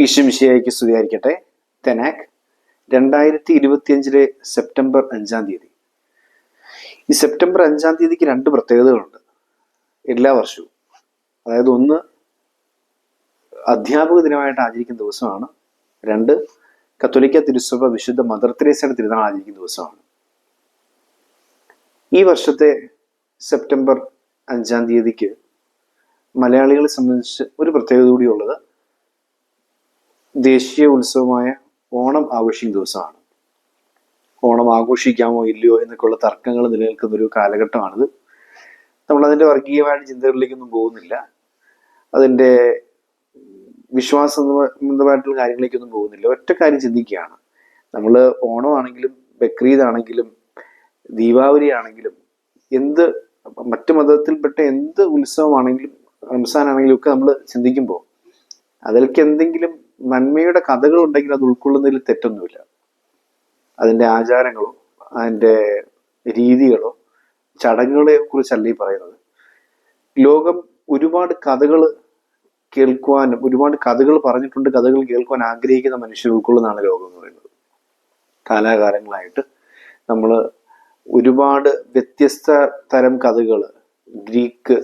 ഈശുമിശിയായിക്ക് സ്തുതിയായിരിക്കട്ടെ. തെനാക് രണ്ടായിരത്തി ഇരുപത്തിയഞ്ചിലെ സെപ്റ്റംബർ അഞ്ചാം തീയതി. ഈ സെപ്റ്റംബർ അഞ്ചാം തീയതിക്ക് രണ്ട് പ്രത്യേകതകളുണ്ട് എല്ലാ വർഷവും. അതായത് ഒന്ന് അധ്യാപക ദിനമായിട്ട് ആചരിക്കുന്ന ദിവസമാണ്. രണ്ട് കത്തോലിക്ക തിരുസഭ വിശുദ്ധ മദർ തെരേസയുടെ തിരുനാൾ ആചരിക്കുന്ന ദിവസമാണ്. ഈ വർഷത്തെ സെപ്റ്റംബർ അഞ്ചാം തീയതിക്ക് മലയാളികളെ സംബന്ധിച്ച് ഒരു പ്രത്യേകത കൂടിയുള്ളത് ദേശീയ ഉത്സവമായ ഓണം ആഘോഷിക്കുന്ന ദിവസമാണ്. ഓണം ആഘോഷിക്കാമോ ഇല്ലയോ എന്നൊക്കെയുള്ള തർക്കങ്ങൾ നിലനിൽക്കുന്ന ഒരു കാലഘട്ടമാണിത്. നമ്മൾ അതിന്റെ വർഗീയമായ ചിന്തകളിലേക്കൊന്നും പോകുന്നില്ല. അതിന്റെ വിശ്വാസ സംബന്ധമായിട്ടുള്ള കാര്യങ്ങളിലേക്കൊന്നും പോകുന്നില്ല. ഒറ്റ കാര്യം ചിന്തിക്കുകയാണ്. നമ്മൾ ഓണമാണെങ്കിലും ബക്രീദ് ആണെങ്കിലും ദീപാവലി ആണെങ്കിലും എന്ത് മറ്റു മതത്തിൽപ്പെട്ട എന്ത് ഉത്സവമാണെങ്കിലും റംസാൻ ആണെങ്കിലും ഒക്കെ നമ്മൾ ചിന്തിക്കുമ്പോൾ അതിലേക്ക് എന്തെങ്കിലും നന്മയുടെ കഥകൾ ഉണ്ടെങ്കിൽ അത് ഉൾക്കൊള്ളുന്നതിൽ തെറ്റൊന്നുമില്ല. അതിന്റെ ആചാരങ്ങളോ അതിന്റെ രീതികളോ ചടങ്ങുകളെ കുറിച്ചല്ല ഈ പറയുന്നത്. ലോകം ഒരുപാട് കഥകൾ കേൾക്കുവാനും ഒരുപാട് കഥകൾ പറഞ്ഞിട്ടുണ്ട് കഥകൾ കേൾക്കുവാൻ ആഗ്രഹിക്കുന്ന മനുഷ്യർ ഉൾക്കൊള്ളുന്നതാണ് ലോകം എന്ന് പറയുന്നത്. കാലാകാലങ്ങളായിട്ട് നമ്മൾ ഒരുപാട് വ്യത്യസ്ത തരം കഥകൾ ഗ്രീക്ക്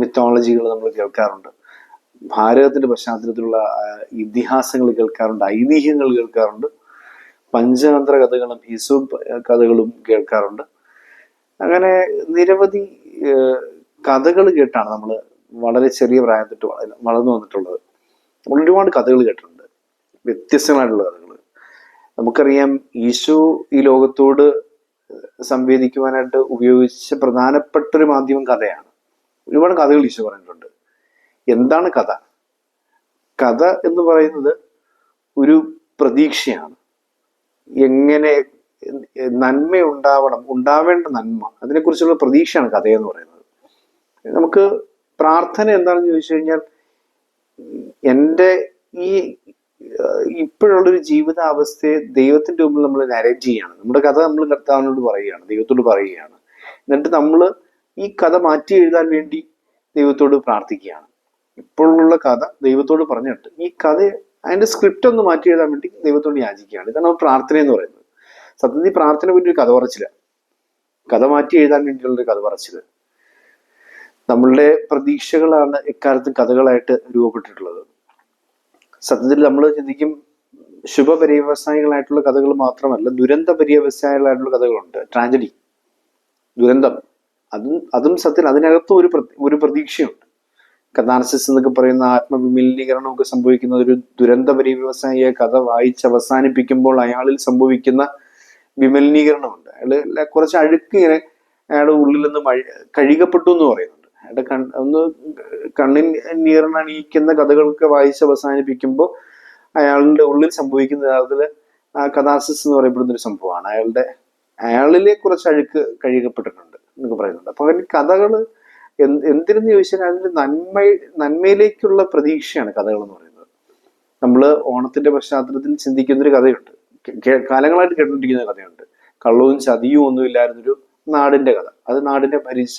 മിത്തോളജികൾ നമ്മൾ കേൾക്കാറുണ്ട്. ഭാരതത്തിന്റെ പശ്ചാത്തലത്തിലുള്ള ഇതിഹാസങ്ങൾ കേൾക്കാറുണ്ട് ഐതിഹ്യങ്ങൾ കേൾക്കാറുണ്ട് പഞ്ചതന്ത്ര കഥകളും ഹിസു കഥകളും കേൾക്കാറുണ്ട്. അങ്ങനെ നിരവധി കഥകൾ കേട്ടാണ് നമ്മൾ വളരെ ചെറിയ പ്രായത്തിട്ട് വള- വളർന്നു വന്നിട്ടുള്ളത്. നമ്മൾ ഒരുപാട് കഥകൾ കേട്ടിട്ടുണ്ട് വ്യത്യസ്തങ്ങളായിട്ടുള്ള കഥകൾ നമുക്കറിയാം ഈശോ ഈ ലോകത്തോട് സംവേദിക്കുവാനായിട്ട് ഉപയോഗിച്ച പ്രധാനപ്പെട്ട ഒരു മാധ്യമം കഥയാണ്. ഒരുപാട് കഥകൾ ഈശോ പറഞ്ഞിട്ടുണ്ട്. എന്താണ് കഥ? കഥ എന്ന് പറയുന്നത് ഒരു പ്രതീക്ഷയാണ്. എങ്ങനെ നന്മ ഉണ്ടാവണം ഉണ്ടാവേണ്ട നന്മ അതിനെക്കുറിച്ചുള്ള പ്രതീക്ഷയാണ് കഥയെന്ന് പറയുന്നത്. നമുക്ക് പ്രാർത്ഥന എന്താണെന്ന് ചോദിച്ചു കഴിഞ്ഞാൽ എന്റെ ഈ ഇപ്പോഴുള്ളൊരു ജീവിതാവസ്ഥയെ ദൈവത്തിന്റെ മുമ്പിൽ നമ്മൾ നരേറ്റ് ചെയ്യാണ്. നമ്മുടെ കഥ നമ്മൾ കർത്താവിനോട് പറയുകയാണ് ദൈവത്തോട് പറയുകയാണ്. എന്നിട്ട് നമ്മൾ ഈ കഥ മാറ്റി എഴുതാൻ വേണ്ടി ദൈവത്തോട് പ്രാർത്ഥിക്കുകയാണ്. ഇപ്പോഴുള്ള കഥ ദൈവത്തോട് പറഞ്ഞിട്ട്. ഈ കഥ അതിന്റെ സ്ക്രിപ്റ്റ് ഒന്ന് മാറ്റി എഴുതാൻ വേണ്ടി ദൈവത്തോട് യാചിക്കുകയാണ്. ഇതാണ് പ്രാർത്ഥന എന്ന് പറയുന്നത്. സത്യത്തിൽ പ്രാർത്ഥന വേണ്ടി ഒരു കഥ പറച്ചില്ല കഥ മാറ്റി എഴുതാൻ വേണ്ടിയുള്ള കഥ പറച്ചിൽ. നമ്മളുടെ പ്രതീക്ഷകളാണ് എക്കാലത്തും കഥകളായിട്ട് രൂപപ്പെട്ടിട്ടുള്ളത്. സത്യത്തിൽ നമ്മൾ ചിന്തിക്കും ശുഭപര്യവസായികളായിട്ടുള്ള കഥകൾ മാത്രമല്ല ദുരന്ത പര്യവസായികളായിട്ടുള്ള കഥകളുണ്ട്. ട്രാജഡി ദുരന്തം. അതും അതും സത്യത്തിൽ അതിനകത്തും ഒരു ഒരു പ്രതീക്ഷയുണ്ട്. കഥാർസിസ് എന്നൊക്കെ പറയുന്ന ആത്മവിമലീകരണമൊക്കെ സംഭവിക്കുന്ന ഒരു ദുരന്ത പര്യവസായിയെ കഥ വായിച്ച് അവസാനിപ്പിക്കുമ്പോൾ അയാളിൽ സംഭവിക്കുന്ന വിമലിനീകരണമുണ്ട്. അയാൾ ല- കുറച്ച് അഴുക്ക് ഇങ്ങനെ അയാളുടെ ഉള്ളിൽ നിന്ന് കഴുകപ്പെട്ടു എന്ന് പറയുന്നുണ്ട്. അയാളുടെ കൺ ഒന്ന് കണ്ണിൻ നീറിനണിയിക്കുന്ന കഥകളൊക്കെ വായിച്ച് അവസാനിപ്പിക്കുമ്പോൾ അയാളുടെ ഉള്ളിൽ സംഭവിക്കുന്ന യഥാർത്ഥത്തിൽ ആ കഥാസിസ് എന്ന് പറയപ്പെടുന്ന ഒരു സംഭവമാണ്. അയാളുടെ അയാളിലെ കുറച്ച് അഴുക്ക് കഴുകപ്പെട്ടിട്ടുണ്ട് എന്നൊക്കെ പറയുന്നുണ്ട്. അപ്പൊ അവൻ കഥകൾ എന്തിനെന്ന് ചോദിച്ചാൽ അതിന്റെ നന്മ നന്മയിലേക്കുള്ള പ്രതീക്ഷയാണ് കഥകൾ എന്ന് പറയുന്നത്. നമ്മൾ ഓണത്തിന്റെ പശ്ചാത്തലത്തിൽ ചിന്തിക്കുന്ന ഒരു കഥയുണ്ട് കാലങ്ങളായിട്ട് കേട്ടുകൊണ്ടിരിക്കുന്ന കഥയുണ്ട്. കള്ളവും ചതിയും ഒന്നും ഇല്ലായിരുന്നൊരു നാടിന്റെ കഥ. അത് നാടിനെ ഭരിച്ച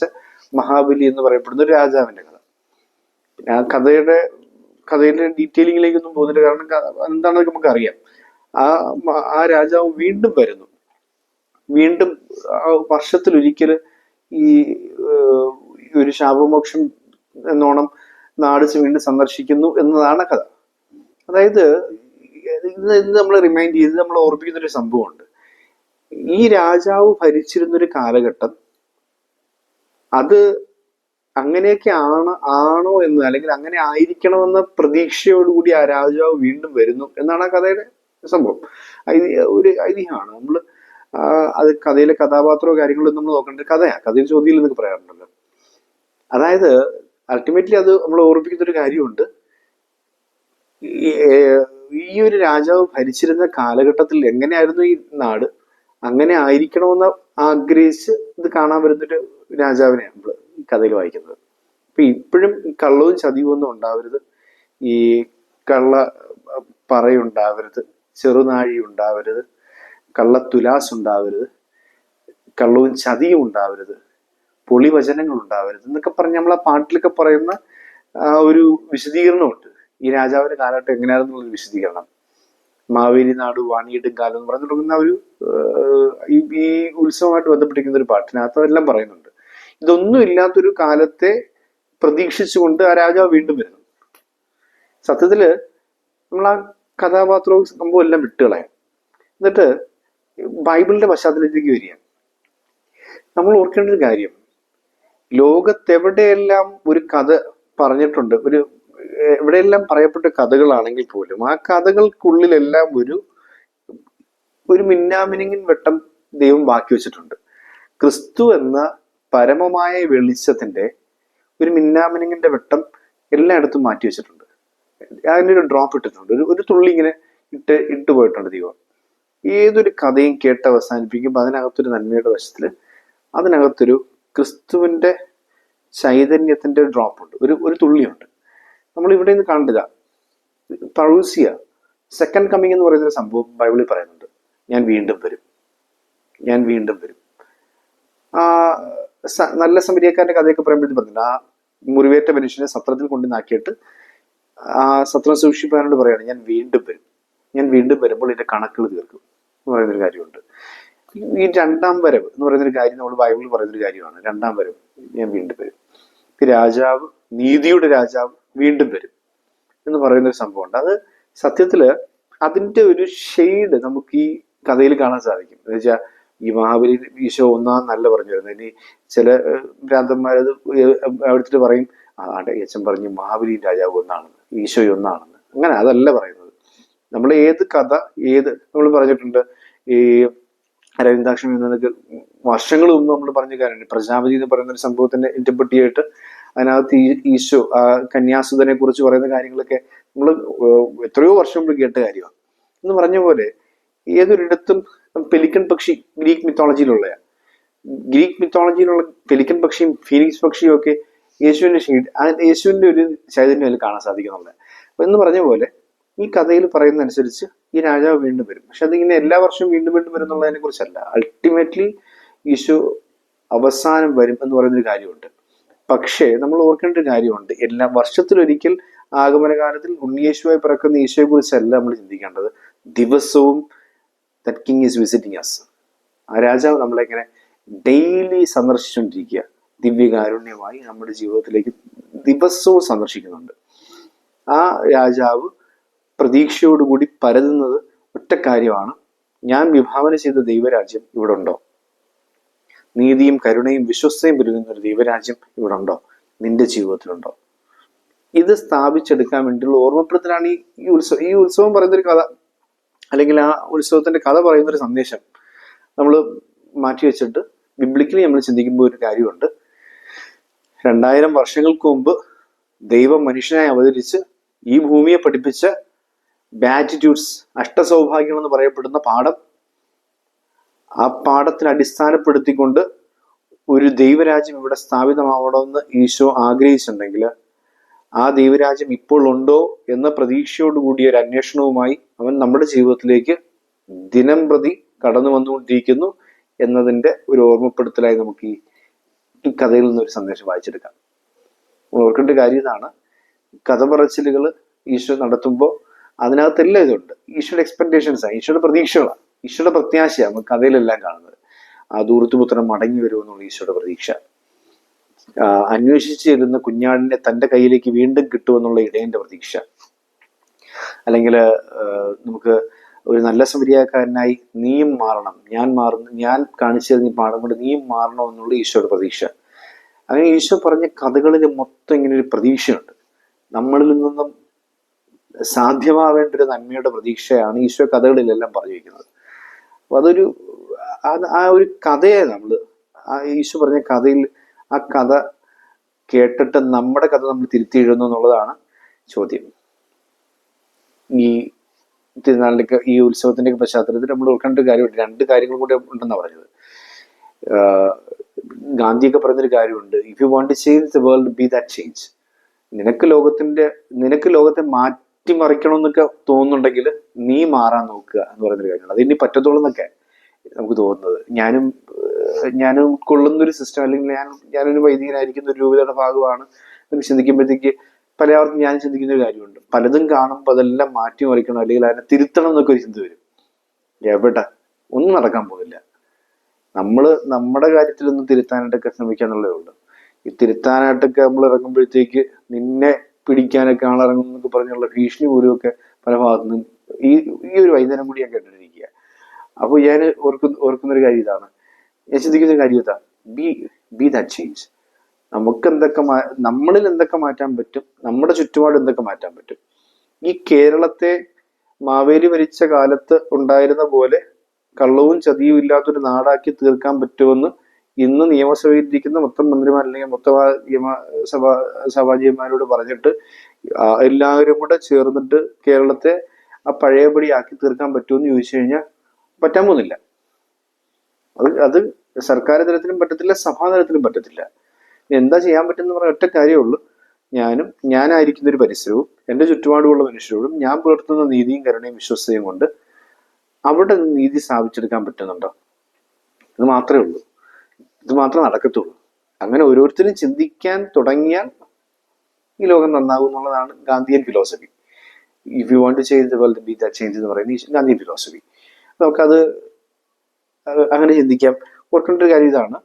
മഹാബലി എന്ന് പറയപ്പെടുന്ന ഒരു രാജാവിന്റെ കഥ. പിന്നെ ആ കഥയുടെ കഥയിലെ ഡീറ്റെയിലിങ്ങിലേക്കൊന്നും പോകുന്നില്ല. കാരണം എന്താണെന്ന് നമുക്ക് അറിയാം ആ ആ രാജാവ് വീണ്ടും വരുന്നു. വീണ്ടും വർഷത്തിലൊരിക്കൽ ഈ ഒരു ശാപമോക്ഷം എന്നോണം നാട് വീണ്ടും സന്ദർശിക്കുന്നു എന്നതാണ് കഥ. അതായത് ഇന്ന് ഇന്ന് നമ്മൾ റിമൈൻഡ് ചെയ്ത് നമ്മൾ ഓർപ്പിക്കുന്ന ഒരു സംഭവമുണ്ട്. ഈ രാജാവ് ഭരിച്ചിരുന്നൊരു കാലഘട്ടം അത് അങ്ങനെയൊക്കെ ആണ് ആണോ എന്ന് അല്ലെങ്കിൽ അങ്ങനെ ആയിരിക്കണമെന്ന പ്രതീക്ഷയോടുകൂടി ആ രാജാവ് വീണ്ടും വരുന്നു എന്നാണ് ആ കഥയുടെ സംഭവം. ഒരു ഐതിഹ്യമാണ്. നമ്മൾ അത് കഥയിലെ കഥാപാത്രമോ കാര്യങ്ങളോ നമ്മൾ നോക്കേണ്ട കഥയാണ് കഥയിൽ ചോദ്യം എന്നൊക്കെ പറയാറുണ്ടല്ലോ. അതായത് അൾട്ടിമേറ്റ്ലി അത് നമ്മൾ ഓർമ്മിപ്പിക്കുന്ന ഒരു കാര്യമുണ്ട്. ഈ ഒരു രാജാവ് ഭരിച്ചിരുന്ന കാലഘട്ടത്തിൽ എങ്ങനെയായിരുന്നു ഈ നാട്? അങ്ങനെ ആയിരിക്കണമെന്ന് ആഗ്രഹിച്ച് ഇത് കാണാൻ വരുന്നൊരു രാജാവിനെയാണ് നമ്മൾ ഈ കഥയിൽ വായിക്കുന്നത്. അപ്പൊ ഇപ്പോഴും കള്ളവും ചതിവും ഒന്നും ഉണ്ടാവരുത്. ഈ കള്ള പറയുണ്ടാവരുത്. ചെറുനാഴി ഉണ്ടാവരുത്. കള്ള തുലാസ് ഉണ്ടാവരുത്. കള്ളവും ചതിയും ഉണ്ടാവരുത്. പൊളിവചനങ്ങൾ ഉണ്ടാവരുത് എന്നൊക്കെ പറഞ്ഞ് നമ്മൾ ആ പാട്ടിലൊക്കെ പറയുന്ന ഒരു വിശദീകരണമുണ്ട്. ഈ രാജാവിന്റെ കാലഘട്ടം എങ്ങനെയാണെന്നുള്ള വിശദീകരണം. മാവേലി നാട് വാണിയിടും കാലം എന്ന് പറഞ്ഞു തുടങ്ങുന്ന ഒരു ഈ ഈ ഉത്സവമായിട്ട് ബന്ധപ്പെട്ടിരിക്കുന്ന ഒരു പാട്ടിനകത്ത് എല്ലാം പറയുന്നുണ്ട്. ഇതൊന്നും ഇല്ലാത്തൊരു കാലത്തെ പ്രതീക്ഷിച്ചുകൊണ്ട് ആ രാജാവ് വീണ്ടും വരുന്നു. സത്യത്തിൽ നമ്മൾ ആ കഥാപാത്രവും സംഭവം എല്ലാം വിട്ടുകളയാം എന്നിട്ട് ബൈബിളിന്റെ പശ്ചാത്തലത്തിലേക്ക് വരിക നമ്മൾ ഓർക്കേണ്ട ഒരു കാര്യം ലോകത്തെവിടെയെല്ലാം ഒരു കഥ പറഞ്ഞിട്ടുണ്ട് ഒരു എവിടെയെല്ലാം പറയപ്പെട്ട കഥകളാണെങ്കിൽ പോലും ആ കഥകൾക്കുള്ളിലെല്ലാം ഒരു ഒരു മിന്നാമിനിങ്ങിൻ വെട്ടം ദൈവം ബാക്കി വെച്ചിട്ടുണ്ട്. ക്രിസ്തു എന്ന പരമമായ വെളിച്ചത്തിന്റെ ഒരു മിന്നാമിനിങ്ങിന്റെ വെട്ടം എല്ലായിടത്തും മാറ്റി വെച്ചിട്ടുണ്ട്. അതിന്റെ ഒരു ഡ്രോപ്പ് ഇട്ടിട്ടുണ്ട്. ഒരു ഒരു തുള്ളി ഇങ്ങനെ ഇട്ട് ഇട്ട് പോയിട്ടുണ്ട് ദൈവം. ഏതൊരു കഥയും കേട്ട് അവസാനിപ്പിക്കുമ്പോൾ അതിനകത്തൊരു നന്മയുടെ വശത്തിൽ അതിനകത്തൊരു ക്രിസ്തുവിന്റെ ചൈതന്യത്തിന്റെ ഡ്രോപ്പ് ഉണ്ട്. ഒരു ഒരു തുള്ളിയുണ്ട്. നമ്മൾ ഇവിടെ നിന്ന് കണ്ടത പഴൂസിയ സെക്കൻഡ് കമ്മിങ് എന്ന് പറയുന്ന ഒരു സംഭവം ബൈബിളിൽ പറയുന്നുണ്ട്. ഞാൻ വീണ്ടും വരും. ഞാൻ വീണ്ടും വരും. ആ നല്ല സമരിയക്കാരന്റെ കഥയൊക്കെ പറയുമ്പോഴത്തേക്ക് പറഞ്ഞില്ല ആ മുറിവേറ്റ മനുഷ്യനെ സത്രത്തിൽ കൊണ്ടുവന്നാക്കിയിട്ട് ആ സത്രം സൂക്ഷിപ്പാനോട് പറയുകയാണ് ഞാൻ വീണ്ടും വരും. ഞാൻ വീണ്ടും വരുമ്പോൾ എന്റെ കണക്കുകൾ തീർക്കും. എന്ന് പറയുന്നൊരു കാര്യമുണ്ട്. ഈ- രണ്ടാം വരവ് എന്ന് പറയുന്നൊരു കാര്യം നമ്മൾ ബൈബിളിൽ പറയുന്നൊരു കാര്യമാണ്. രണ്ടാം വരവ് ഞാൻ വീണ്ടും വരും രാജാവ് നീതിയുടെ രാജാവ് വീണ്ടും വരും എന്ന് പറയുന്ന ഒരു സംഭവമുണ്ട്. അത് സത്യത്തിൽ അതിന്റെ ഒരു ഷെയ്ഡ് നമുക്ക് ഈ കഥയിൽ കാണാൻ സാധിക്കും. എന്ന് വെച്ചാൽ ഈ മഹാബലി ഈശോ ഒന്നാം നല്ല പറഞ്ഞു വരുന്നത്. ഇനി ചില ഭ്രാന്തന്മാരത് എടുത്തിട്ട് പറയും ആ ആട്ടെ അച്ഛൻ പറഞ്ഞു മഹാബലി രാജാവ് ഒന്നാണെന്ന് ഈശോ ഒന്നാണെന്ന്. അങ്ങനെ അതല്ല പറയുന്നത്. നമ്മൾ ഏത് കഥ ഏത് നമ്മൾ പറഞ്ഞിട്ടുണ്ട് ഈ അരവിന്ദാക്ഷം എന്നതൊക്കെ വർഷങ്ങൾ മുമ്പ് നമ്മൾ പറഞ്ഞ കാര്യമാണ് പ്രജാപതി എന്ന് പറയുന്ന ഒരു സംഭവത്തിന്റെ ചെയ്തിട്ട് അതിനകത്ത് ഈശോ ആ കന്യാസുതനെ കുറിച്ച് പറയുന്ന കാര്യങ്ങളൊക്കെ നമ്മൾ എത്രയോ വർഷം മുമ്പ് കേട്ട കാര്യമാണ്. എന്ന് പറഞ്ഞ പോലെ ഏതൊരിടത്തും പെലിക്കൻ പക്ഷി ഗ്രീക്ക് മിത്തോളജിയിലുള്ളതാണ് ഗ്രീക്ക് മിത്തോളജിയിലുള്ള പെലിക്കൻ പക്ഷിയും ഫീനിക്സ് പക്ഷിയും ഒക്കെ യേശുവിന്റെ ഷെയ്ഡ് യേശുവിന്റെ ഒരു ചൈതന്യം അതിൽ കാണാൻ സാധിക്കുന്നുള്ളത് അപ്പൊ എന്ന് പറഞ്ഞ പോലെ ഈ കഥയിൽ പറയുന്ന അനുസരിച്ച് ഈ രാജാവ് വീണ്ടും വരും. പക്ഷെ അതിങ്ങനെ എല്ലാ വർഷവും വീണ്ടും വീണ്ടും വരും എന്നുള്ളതിനെ കുറിച്ചല്ല. അൾട്ടിമേറ്റ്ലി ഈശോ അവസാനം വരും എന്ന് പറയുന്നൊരു കാര്യമുണ്ട്. പക്ഷേ നമ്മൾ ഓർക്കേണ്ട ഒരു കാര്യമുണ്ട്. എല്ലാ വർഷത്തിലൊരിക്കൽ ആഗമനകാലത്തിൽ ഉണ്ണിയേശുവായി പിറക്കുന്ന ഈശോയെ കുറിച്ചല്ല നമ്മൾ ചിന്തിക്കേണ്ടത്. ദിവസവും that king is visiting us ആ രാജാവ് നമ്മളെ ഇങ്ങനെ ഡെയിലി സന്ദർശിച്ചുകൊണ്ടിരിക്കുക. ദിവ്യകാരുണ്യമായി നമ്മുടെ ജീവിതത്തിലേക്ക് ദിവസവും സന്ദർശിക്കുന്നുണ്ട്. ആ രാജാവ് പ്രതീക്ഷയോടുകൂടി പരതുന്നത് ഒറ്റ കാര്യമാണ്. ഞാൻ വിഭാവന ചെയ്ത ദൈവരാജ്യം ഇവിടെ ഉണ്ടോ നീതിയും കരുണയും വിശ്വസ്തയും പെരുകുന്ന ഒരു ദൈവരാജ്യം ഇവിടെ ഉണ്ടോ നിന്റെ ജീവിതത്തിലുണ്ടോ? ഇത് സ്ഥാപിച്ചെടുക്കാൻ വേണ്ടിയുള്ള ഓർമ്മപ്പെടുത്തലാണ് ഈ ഈ ഉത്സവം. ഈ ഉത്സവം പറയുന്നൊരു കഥ അല്ലെങ്കിൽ ആ ഉത്സവത്തിന്റെ കഥ പറയുന്നൊരു സന്ദേശം നമ്മൾ മാറ്റി വെച്ചിട്ട് ബിബ്ലിക്കലി നമ്മൾ ചിന്തിക്കുമ്പോൾ ഒരു കാര്യമുണ്ട്. രണ്ടായിരം വർഷങ്ങൾക്ക് മുമ്പ് ദൈവം മനുഷ്യനായി അവതരിച്ച് ഈ ഭൂമിയെ പഠിപ്പിച്ച ബാറ്റിറ്റ്യൂഡ്സ് അഷ്ടസൗഭാഗ്യങ്ങൾ എന്ന് പറയപ്പെടുന്ന പാഠം ആ പാഠത്തിൽ അടിസ്ഥാനപ്പെടുത്തിക്കൊണ്ട് ഒരു ദൈവരാജ്യം ഇവിടെ സ്ഥാപിതമാവണമെന്ന് ഈശോ ആഗ്രഹിച്ചിട്ടുണ്ടെങ്കിൽ ആ ദൈവരാജ്യം ഇപ്പോൾ ഉണ്ടോ എന്ന പ്രതീക്ഷയോടുകൂടിയ ഒരു അന്വേഷണവുമായി അവൻ നമ്മുടെ ജീവിതത്തിലേക്ക് ദിനം പ്രതി കടന്നു വന്നുകൊണ്ടിരിക്കുന്നു എന്നതിന്റെ ഒരു ഓർമ്മപ്പെടുത്തലായി നമുക്ക് ഈ ഈ കഥയിൽ നിന്ന് ഒരു സന്ദേശം വായിച്ചെടുക്കാം. ഓർക്കേണ്ട കാര്യം ഇതാണ്. കഥ പറച്ചിലുകൾ ഈശോ നടത്തുമ്പോൾ അതിനകത്തെല്ലാം ഇതുണ്ട്. ഈശോയുടെ ആണ് ഈശോയുടെ പ്രതീക്ഷകളാണ് ഈശോയുടെ പ്രത്യാശയാണ് നമുക്ക് കഥയിലെല്ലാം കാണുന്നത്. ആ ദൂരത്തുപുത്രൻ മടങ്ങി വരുമെന്നുള്ള ഈശോയുടെ പ്രതീക്ഷ. അന്വേഷിച്ച് ചെല്ലുന്ന കുഞ്ഞാടിനെ തന്റെ കയ്യിലേക്ക് വീണ്ടും കിട്ടുമെന്നുള്ള ഇടയന്റെ പ്രതീക്ഷ. അല്ലെങ്കിൽ നമുക്ക് ഒരു നല്ല സമരിയാക്കാരനായി നീയും മാറണം ഞാൻ മാറുന്നു ഞാൻ കാണിച്ചു തരുന്ന പാടം കൊണ്ട് നീയും മാറണം എന്നുള്ള ഈശോയുടെ പ്രതീക്ഷ. അങ്ങനെ ഈശോ പറഞ്ഞ കഥകളിൽ മൊത്തം ഇങ്ങനെ ഒരു പ്രതീക്ഷയുണ്ട്. നമ്മളിൽ നിന്നും സാധ്യമാവേണ്ട ഒരു നന്മയുടെ പ്രതീക്ഷയാണ് ഈശോ കഥകളിലെല്ലാം പറഞ്ഞു വയ്ക്കുന്നത് അതൊരു ആ ഒരു കഥയെ നമ്മൾ ആ ഈശോ പറഞ്ഞ കഥയിൽ ആ കഥ കേട്ടിട്ട് നമ്മുടെ കഥ നമ്മൾ തിരുത്തി എഴുതുന്നു എന്നുള്ളതാണ് ചോദ്യം. ഈ തിരുനാളിന്റെ ഈ ഉത്സവത്തിന്റെ പശ്ചാത്തലത്തിൽ നമ്മൾ ഓർക്കേണ്ട ഒരു കാര്യമുണ്ട്. രണ്ട് കാര്യങ്ങൾ കൂടെ ഉണ്ടെന്നാണ് പറഞ്ഞത്. ഗാന്ധിയൊക്കെ പറയുന്നൊരു കാര്യമുണ്ട്. If you want to change the world be that change നിനക്ക് ലോകത്തിന്റെ നിനക്ക് ലോകത്തെ മാറ്റിമറിക്കണം എന്നൊക്കെ തോന്നുന്നുണ്ടെങ്കിൽ നീ മാറാൻ നോക്കുക എന്ന് പറയുന്നൊരു കാര്യമാണ്. അത് ഇനി പറ്റത്തുള്ളൂ എന്നൊക്കെ നമുക്ക് തോന്നുന്നത്. ഞാനും ഞാനും കൊള്ളുന്ന ഒരു സിസ്റ്റം അല്ലെങ്കിൽ ഞാൻ ഞാനൊരു വൈദികനായിരിക്കുന്ന ഒരു രൂപതയുടെ ഭാഗമാണ് എന്ന് ചിന്തിക്കുമ്പോഴത്തേക്ക് പലയാവർക്കും ഞാൻ ചിന്തിക്കുന്ന ഒരു കാര്യമുണ്ട്. പലതും കാണുമ്പോൾ അതെല്ലാം മാറ്റി മറിക്കണം അല്ലെങ്കിൽ അതിനെ തിരുത്തണം എന്നൊക്കെ ഒരു ചിന്ത വരും. എവിടെ? ഒന്നും നടക്കാൻ പോകുന്നില്ല. നമ്മൾ നമ്മുടെ കാര്യത്തിലൊന്നും തിരുത്താനായിട്ടൊക്കെ ശ്രമിക്കാന്നുള്ളതേ ഉള്ളൂ. ഈ തിരുത്താനായിട്ടൊക്കെ നമ്മൾ ഇറങ്ങുമ്പോഴത്തേക്ക് നിന്നെ പിടിക്കാനൊക്കെ ആളിറങ്ങും എന്നൊക്കെ പറഞ്ഞുള്ള ഭീഷണി പോലും ഒക്കെ പല ഭാഗത്തു നിന്നും ഈ ഈ ഒരു വൈകുന്നേരം കൂടി ഞാൻ കേട്ടിരിക്കുക അപ്പോൾ ഞാൻ ഓർക്കുന്ന ഓർക്കുന്ന ഒരു കാര്യം ഇതാണ്. ഞാൻ ചിന്തിക്കുന്ന ഒരു കാര്യം ഇതാ. ബി ബി ദാറ്റ് ചേഞ്ച് നമുക്ക് എന്തൊക്കെ നമ്മളിൽ എന്തൊക്കെ മാറ്റാൻ പറ്റും? നമ്മുടെ ചുറ്റുപാട് എന്തൊക്കെ മാറ്റാൻ പറ്റും? ഈ കേരളത്തെ മാവേലി ഭരിച്ച കാലത്ത് ഉണ്ടായിരുന്ന പോലെ കള്ളവും ചതിയും ഇല്ലാത്തൊരു നാടാക്കി തീർക്കാൻ പറ്റുമെന്ന് ഇന്ന് നിയമസഭയിൽ ഇരിക്കുന്ന മൊത്തം മന്ത്രിമാർ അല്ലെങ്കിൽ മൊത്തം നിയമസഭാ സഭാജിയന്മാരോട് പറഞ്ഞിട്ട് എല്ലാവരും കൂടെ ചേർന്നിട്ട് കേരളത്തെ ആ പഴയപടി ആക്കി തീർക്കാൻ പറ്റുമെന്ന് ചോദിച്ചു കഴിഞ്ഞാൽ പറ്റാൻ പോകുന്നില്ല. അത് അത് സർക്കാർ തലത്തിലും പറ്റത്തില്ല സഭാ തലത്തിലും പറ്റത്തില്ല. എന്താ ചെയ്യാൻ പറ്റുന്ന പറഞ്ഞ ഒറ്റ കാര്യമുള്ളൂ. ഞാനും ഞാനായിരിക്കുന്ന ഒരു പരിസരവും എന്റെ ചുറ്റുപാടുമുള്ള മനുഷ്യരോടും ഞാൻ പുലർത്തുന്ന നീതിയും കരുണയും വിശ്വസ്തയും കൊണ്ട് അവിടെ നീതി സ്ഥാപിച്ചെടുക്കാൻ പറ്റുന്നുണ്ടോ? ഇത് മാത്രമേ ഉള്ളൂ. ഇത് മാത്രമേ നടക്കത്തുള്ളൂ. അങ്ങനെ ഓരോരുത്തരും ചിന്തിക്കാൻ തുടങ്ങിയാൽ ഈ ലോകം നന്നാകും എന്നുള്ളതാണ് Gandhian philosophy if you want to change the world be that change എന്ന് പറയുന്നത് ഗാന്ധിയൻ ഫിലോസഫി നമുക്കത് അങ്ങനെ ചിന്തിക്കാം. ഓർക്കേണ്ട ഒരു കാര്യം ഇതാണ്.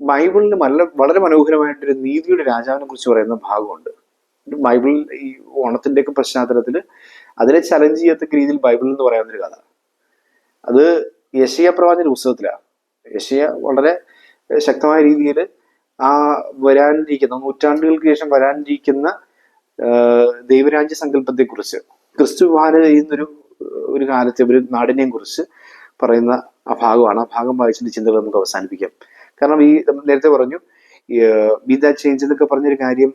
ബൈബിളിൽ നല്ല വളരെ മനോഹരമായിട്ടൊരു നീതിയുടെ രാജാവിനെ കുറിച്ച് പറയുന്ന ഭാഗമുണ്ട്. ബൈബിൾ ഈ ഓണത്തിന്റെ ഒക്കെ പശ്ചാത്തലത്തിൽ അതിനെ ചലഞ്ച് ചെയ്യത്തക്ക രീതിയിൽ ബൈബിൾ എന്ന് പറയാവുന്നൊരു കഥ. അത് യശയ പ്രവാചന പുസ്തകത്തിലാണ്. യശയ വളരെ ശക്തമായ രീതിയിൽ ആ വരാനിരിക്കുന്ന നൂറ്റാണ്ടുകൾക്ക് ശേഷം വരാനിരിക്കുന്ന ദൈവരാജ്യ സങ്കല്പത്തെ കുറിച്ച് ക്രിസ്തു വിഭാവന ചെയ്യുന്നൊരു ഒരു കാലത്തെ ഒരു നാടിനെയും കുറിച്ച് പറയുന്ന ആ ഭാഗമാണ്. ആ ഭാഗം വായിച്ചിട്ട് ചിന്തകൾ നമുക്ക് അവസാനിപ്പിക്കാം. കാരണം ഈ നേരത്തെ പറഞ്ഞു ബി ദാറ്റ് ചേഞ്ച് എന്നൊക്കെ പറഞ്ഞൊരു കാര്യം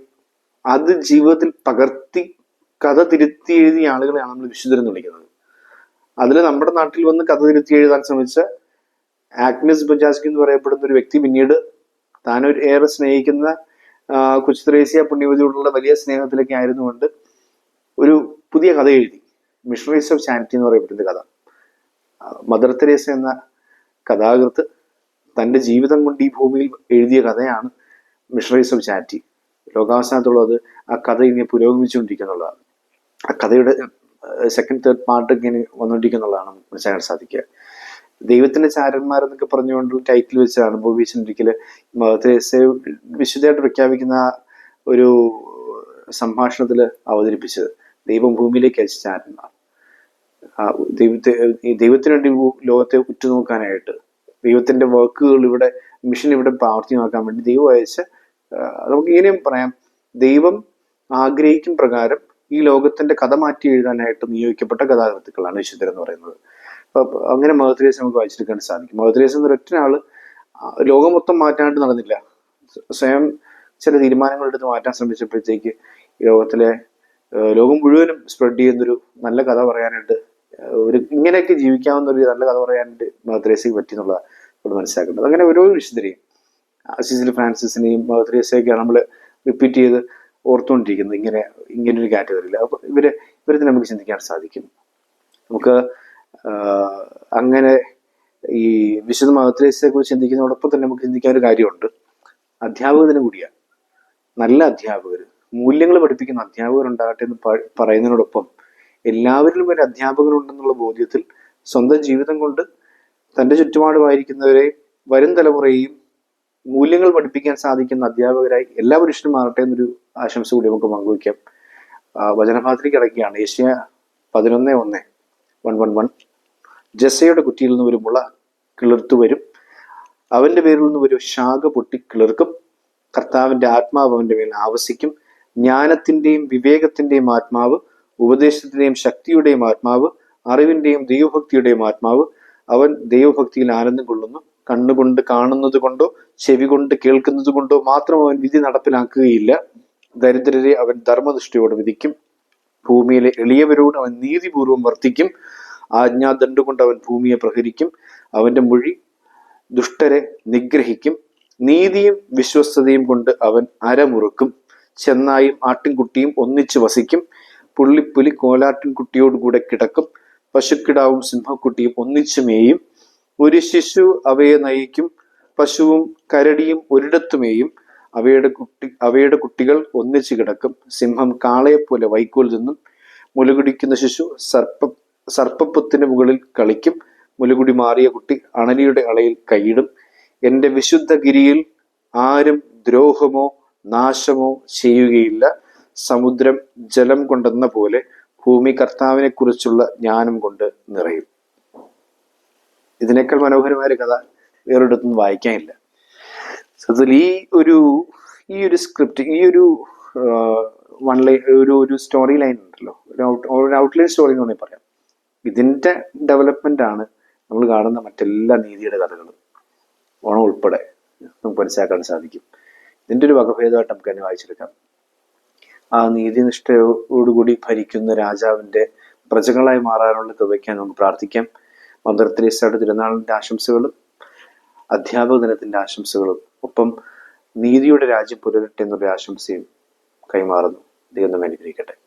അത് ജീവിതത്തിൽ പകർത്തി കഥ തിരുത്തി എഴുതിയ ആളുകളെയാണ് നമ്മൾ വിശുദ്ധരെന്ന് വിളിക്കുന്നത്. അതിൽ നമ്മുടെ നാട്ടിൽ വന്ന് കഥ തിരുത്തി എഴുതാൻ ശ്രമിച്ച ആഗ്നസ് ബജാസ്കി എന്ന് പറയപ്പെടുന്ന ഒരു വ്യക്തി പിന്നീട് താൻ ഒരു ഏറെ സ്നേഹിക്കുന്ന കൊച്ചു പുണ്യവതിയോടുള്ള വലിയ സ്നേഹത്തിലൊക്കെ ആയിരുന്നുകൊണ്ട് ഒരു പുതിയ കഥ എഴുതി. മിഷണറീസ് ഓഫ് ചാനിറ്റി എന്ന് പറയപ്പെടുന്ന കഥ. മദർ തെരേസ എന്ന കഥാകൃത്ത് തന്റെ ജീവിതം കൊണ്ട് ഈ ഭൂമിയിൽ എഴുതിയ കഥയാണ് മിഷണറീസ് ഓഫ് ചാരിറ്റി ലോകാവസാനത്തുള്ളത് ആ കഥ ഇനി പുരോഗമിച്ചുകൊണ്ടിരിക്കുന്നുള്ളതാണ്. ആ കഥയുടെ സെക്കൻഡ് തേർഡ് പാർട്ട് ഇങ്ങനെ വന്നുകൊണ്ടിരിക്കുന്നുള്ളതാണ് മനസ്സിലാക്കാൻ സാധിക്കുക. ദൈവത്തിന്റെ ചാരന്മാർ എന്നൊക്കെ പറഞ്ഞുകൊണ്ടുള്ള ടൈറ്റിൽ വെച്ചാണ് ബോബി ചന്ദ്രിക്കൽ വിശുദ്ധമായിട്ട് പ്രഖ്യാപിക്കുന്ന ഒരു സംഭാഷണത്തിൽ അവതരിപ്പിച്ചത്. ദൈവം ഭൂമിയിലേക്ക് അയച്ച ചാരന്മാർ. ദൈവത്തെ ദൈവത്തിന് വേണ്ടി ലോകത്തെ ഉറ്റുനോക്കാനായിട്ട് ദൈവത്തിന്റെ വർക്കുകൾ ഇവിടെ മിഷൻ ഇവിടെ പ്രാവർത്തികമാക്കാൻ വേണ്ടി ദൈവം അയച്ച നമുക്ക് ഇങ്ങനെയും പറയാം. ദൈവം ആഗ്രഹിക്കും പ്രകാരം ഈ ലോകത്തിന്റെ കഥ മാറ്റി എഴുതാനായിട്ട് നിയോഗിക്കപ്പെട്ട കഥാകൃത്തുക്കളാണ് വിശുദ്ധരെന്ന് പറയുന്നത്. അപ്പൊ മദർ അങ്ങനെ മഹത്രീസ് നമുക്ക് വായിച്ചെടുക്കാൻ സാധിക്കും. മഹത്രീസ് എന്ന ഒറ്റ ആൾ ലോകം മൊത്തം മാറ്റാണ്ട് നടന്നില്ല. സ്വ- സ്വയം ചില തീരുമാനങ്ങൾ എടുത്ത് മാറ്റാൻ ശ്രമിച്ചപ്പോഴത്തേക്ക് ലോകത്തിലെ ലോകം മുഴുവനും സ്പ്രെഡ് ചെയ്യുന്നൊരു നല്ല കഥ പറയാനായിട്ട് ഒരു ഇങ്ങനെയൊക്കെ ജീവിക്കാവുന്ന ഒരു നല്ല കഥ പറയാനായിട്ട് മദർ പറ്റി എന്നുള്ള നമ്മൾ മനസ്സിലാക്കേണ്ടത്. അങ്ങനെ ഓരോ വിശുദ്ധരെയും അസിസിൽ ഫ്രാൻസിസിനെയും മഹത്രീസയൊക്കെയാണ് നമ്മൾ റിപ്പീറ്റ് ചെയ്ത് ഓർത്തുകൊണ്ടിരിക്കുന്നത്. ഇങ്ങനെ ഇങ്ങനെ ഒരു കാറ്റഗറിയിൽ അപ്പൊ ഇവരെ ഇവരെ നമുക്ക് ചിന്തിക്കാൻ സാധിക്കും. നമുക്ക് അങ്ങനെ ഈ വിശുദ്ധ മഹത്രീസയെ കുറിച്ച് ചിന്തിക്കുന്നതോടൊപ്പം തന്നെ നമുക്ക് ചിന്തിക്കാൻ ഒരു കാര്യമുണ്ട്. അധ്യാപകത്തിന് കൂടിയാണ് നല്ല അധ്യാപകർ മൂല്യങ്ങൾ പഠിപ്പിക്കുന്ന അധ്യാപകർ ഉണ്ടാകട്ടെ എന്ന് പറയുന്നതിനോടൊപ്പം എല്ലാവരിലും ഒരു അധ്യാപകനുണ്ടെന്നുള്ള ബോധ്യത്തിൽ സ്വന്തം ജീവിതം കൊണ്ട് തന്റെ ചുറ്റുപാടുമായിരിക്കുന്നവരെ വരും തലമുറയെയും മൂല്യങ്ങൾ പഠിപ്പിക്കാൻ സാധിക്കുന്ന അധ്യാപകരായി എല്ലാ പുരുഷനും മാറട്ടെ എന്നൊരു ആശംസ കൂടി നമുക്ക് പങ്കുവയ്ക്കാം. വചനഭാഗത്തിലേക്ക് കിടക്കുകയാണ് ഏഷ്യ പതിനൊന്ന് ഒന്ന് വൺ വൺ വൺ ജസയുടെ കുറ്റിയിൽ നിന്ന് ഒരു മുള കിളിർത്തു വരും. അവന്റെ പേരിൽ നിന്ന് ഒരു ശാഖ പൊട്ടി കിളിർക്കും. കർത്താവിന്റെ ആത്മാവ് അവന്റെ മേൽ ആവസിക്കും. ജ്ഞാനത്തിന്റെയും വിവേകത്തിന്റെയും ആത്മാവ് ഉപദേശത്തിന്റെയും ശക്തിയുടെയും ആത്മാവ് അറിവിന്റെയും ദൈവഭക്തിയുടെയും ആത്മാവ് അവൻ ദൈവഭക്തിയിൽ ആനന്ദം കൊള്ളുന്നു. കണ്ണുകൊണ്ട് കാണുന്നത് കൊണ്ടോ ചെവി കൊണ്ട് കേൾക്കുന്നത് കൊണ്ടോ മാത്രം അവൻ വിധി നടപ്പിലാക്കുകയില്ല. ദരിദ്രരെ അവൻ ധർമ്മനിഷ്ഠയോട് വിധിക്കും. ഭൂമിയിലെ എളിയവരോട് അവൻ നീതിപൂർവം വർത്തിക്കും. ആജ്ഞാദണ്ഡ് കൊണ്ട് അവൻ ഭൂമിയെ പ്രഹരിക്കും. അവന്റെ മൊഴി ദുഷ്ടരെ നിഗ്രഹിക്കും. നീതിയും വിശ്വസ്തതയും കൊണ്ട് അവൻ അരമുറുക്കും. ചെന്നായും ആട്ടിൻകുട്ടിയും ഒന്നിച്ചു വസിക്കും. പുള്ളിപ്പുലി കോലാട്ടിൻകുട്ടിയോടുകൂടെ കിടക്കും. പശുക്കിടാവും സിംഹക്കുട്ടിയും ഒന്നിച്ചു മേയും. ഒരു ശിശു അവയെ നയിക്കും. പശുവും കരടിയും ഒരിടത്തുമേയും അവയുടെ കുട്ടി അവയുടെ കുട്ടികൾ ഒന്നിച്ചു കിടക്കും. സിംഹം കാളയെപ്പോലെ വൈക്കോൽ നിന്നും മുലകുടിക്കുന്ന ശിശു സർപ്പ സർപ്പപ്പൊത്തിന് മുകളിൽ കളിക്കും. മുലുകുടി മാറിയ കുട്ടി അണലിയുടെ അളയിൽ കൈയിടും. എന്റെ വിശുദ്ധ ഗിരിയിൽ ആരും ദ്രോഹമോ നാശമോ ചെയ്യുകയില്ല. സമുദ്രം ജലം കൊണ്ടെന്ന പോലെ ഭൂമി കർത്താവിനെ കുറിച്ചുള്ള ജ്ഞാനം കൊണ്ട് നിറയും. ഇതിനേക്കാൾ മനോഹരമായ കഥ വേറൊരിടത്തും വായിക്കാനില്ല. സത്യത്തിൽ ഈ ഒരു ഈ ഒരു സ്ക്രിപ്റ്റ് ഈ ഒരു വൺ ലൈൻ ഒരു ഒരു സ്റ്റോറി ലൈൻ ഉണ്ടല്ലോ. ഒരു ഔട്ട് ഔട്ട്ലൈൻ സ്റ്റോറി എന്ന് വേണമെങ്കിൽ പറയാം. ഇതിന്റെ ഡെവലപ്മെന്റ് ആണ് നമ്മൾ കാണുന്ന മറ്റെല്ലാ നീതിയുടെ കഥകളും. ഓണം ഉൾപ്പെടെ നമുക്ക് മനസ്സിലാക്കാൻ സാധിക്കും. ഇതിന്റെ ഒരു വകഭേദമായിട്ട് നമുക്ക് തന്നെ വായിച്ചെടുക്കാം. ആ നീതിനിഷ്ഠയോടുകൂടി ഭരിക്കുന്ന രാജാവിന്റെ പ്രജകളായി മാറാനുള്ള കൃപയ്ക്കാൻ നമുക്ക് പ്രാർത്ഥിക്കാം. മദർ തെരേസയുടെ തിരുനാളിന്റെ ആശംസകളും അധ്യാപക ദിനത്തിന്റെ ആശംസകളും ഒപ്പം നീതിയുടെ രാജ്യം പുലരട്ടെ എന്നൊരു ആശംസയും കൈമാറുന്നു. ദൈവം നമ്മെ അനുഗ്രഹിക്കട്ടെ.